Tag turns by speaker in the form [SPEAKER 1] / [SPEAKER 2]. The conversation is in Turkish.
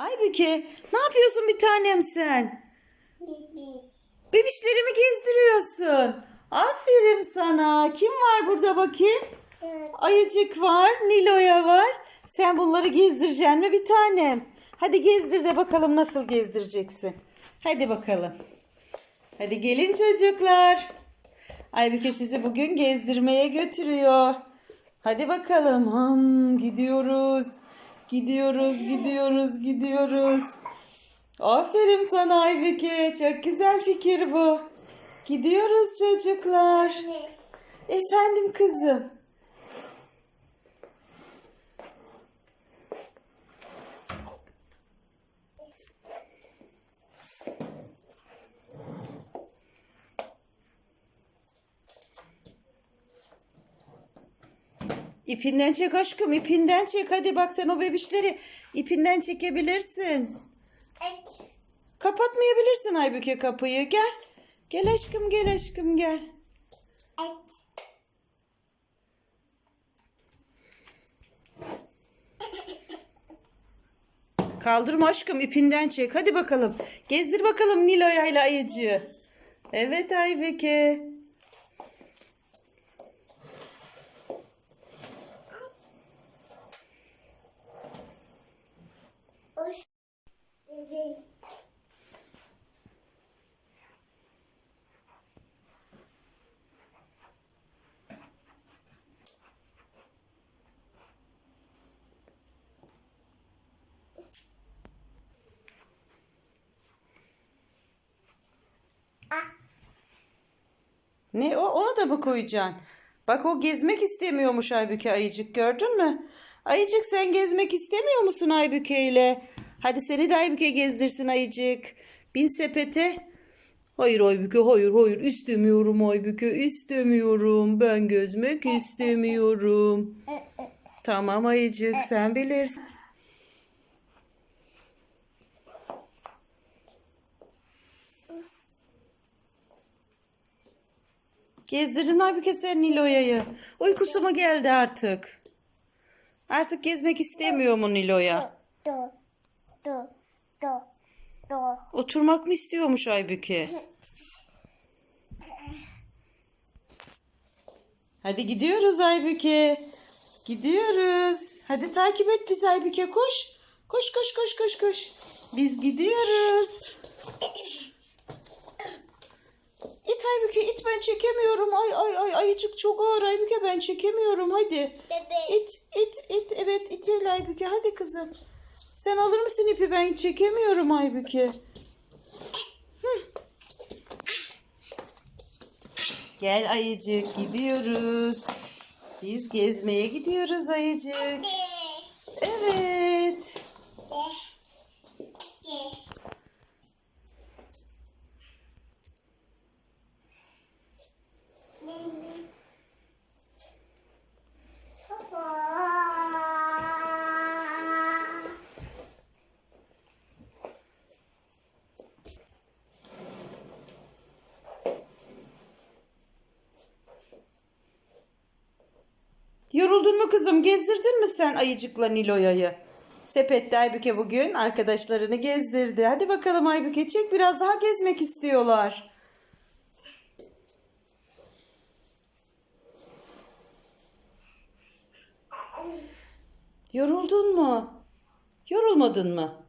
[SPEAKER 1] Aybüke ne yapıyorsun bir tanem sen?
[SPEAKER 2] Biz.
[SPEAKER 1] Bebişlerimi gezdiriyorsun. Aferin sana. Kim var burada bakayım?
[SPEAKER 2] Dört.
[SPEAKER 1] Ayıcık var, Nilo'ya var. Sen bunları gezdireceksin mi bir tanem? Hadi gezdir de bakalım nasıl gezdireceksin. Hadi bakalım. Hadi gelin çocuklar. Aybüke sizi bugün gezdirmeye götürüyor. Hadi bakalım. Han, gidiyoruz. Gidiyoruz, gidiyoruz, gidiyoruz. Aferin sana Aybüke. Çok güzel fikir bu. Gidiyoruz çocuklar. Efendim kızım. İpinden çek aşkım, ipinden çek. Hadi bak sen o bebişleri ipinden çekebilirsin.
[SPEAKER 2] Et.
[SPEAKER 1] Kapatmayabilirsin Aybüke kapıyı. Gel. Gel aşkım, gel aşkım, gel.
[SPEAKER 2] Et.
[SPEAKER 1] Kaldırma aşkım ipinden çek. Hadi bakalım. Gezdir bakalım Nilo'ya ile ayıcığı. Evet Aybüke. Ne o? Onu da mı koyacaksın? Bak o gezmek istemiyormuş Aybüke ayıcık gördün mü? Ayıcık sen gezmek istemiyor musun Aybüke ile? Hadi seni de Aybüke gezdirsin ayıcık. Bin sepete. Hayır Aybüke hayır hayır istemiyorum Aybüke istemiyorum. Ben gezmek istemiyorum. Tamam ayıcık sen bilirsin. Gezdirdin mi Aybüke sen Nilo'ya'yı? Uykusu mu geldi artık? Artık gezmek istemiyor mu Nilo'ya? Oturmak mı istiyormuş Aybüke? Hadi gidiyoruz Aybüke. Gidiyoruz. Hadi takip et bizi Aybüke koş. Koş koş koş koş koş. Biz gidiyoruz. İt Aybüke it ben çekemiyorum. Ay ay ay ayıcık çok ağır Aybüke ben çekemiyorum hadi.
[SPEAKER 2] Bebeğim.
[SPEAKER 1] İt, it, it. Evet, it el Aybüke. Hadi kızım. Sen alır mısın ipi? Ben çekemiyorum Aybüke. Hı. Gel ayıcık, gidiyoruz. Biz gezmeye gidiyoruz ayıcık. Evet. Yoruldun mu kızım? Gezdirdin mi sen ayıcıkla Nilo'ya'yı? Sepette Aybüke bugün arkadaşlarını gezdirdi. Hadi bakalım Aybüke çek biraz daha gezmek istiyorlar. Yoruldun mu? Yorulmadın mı?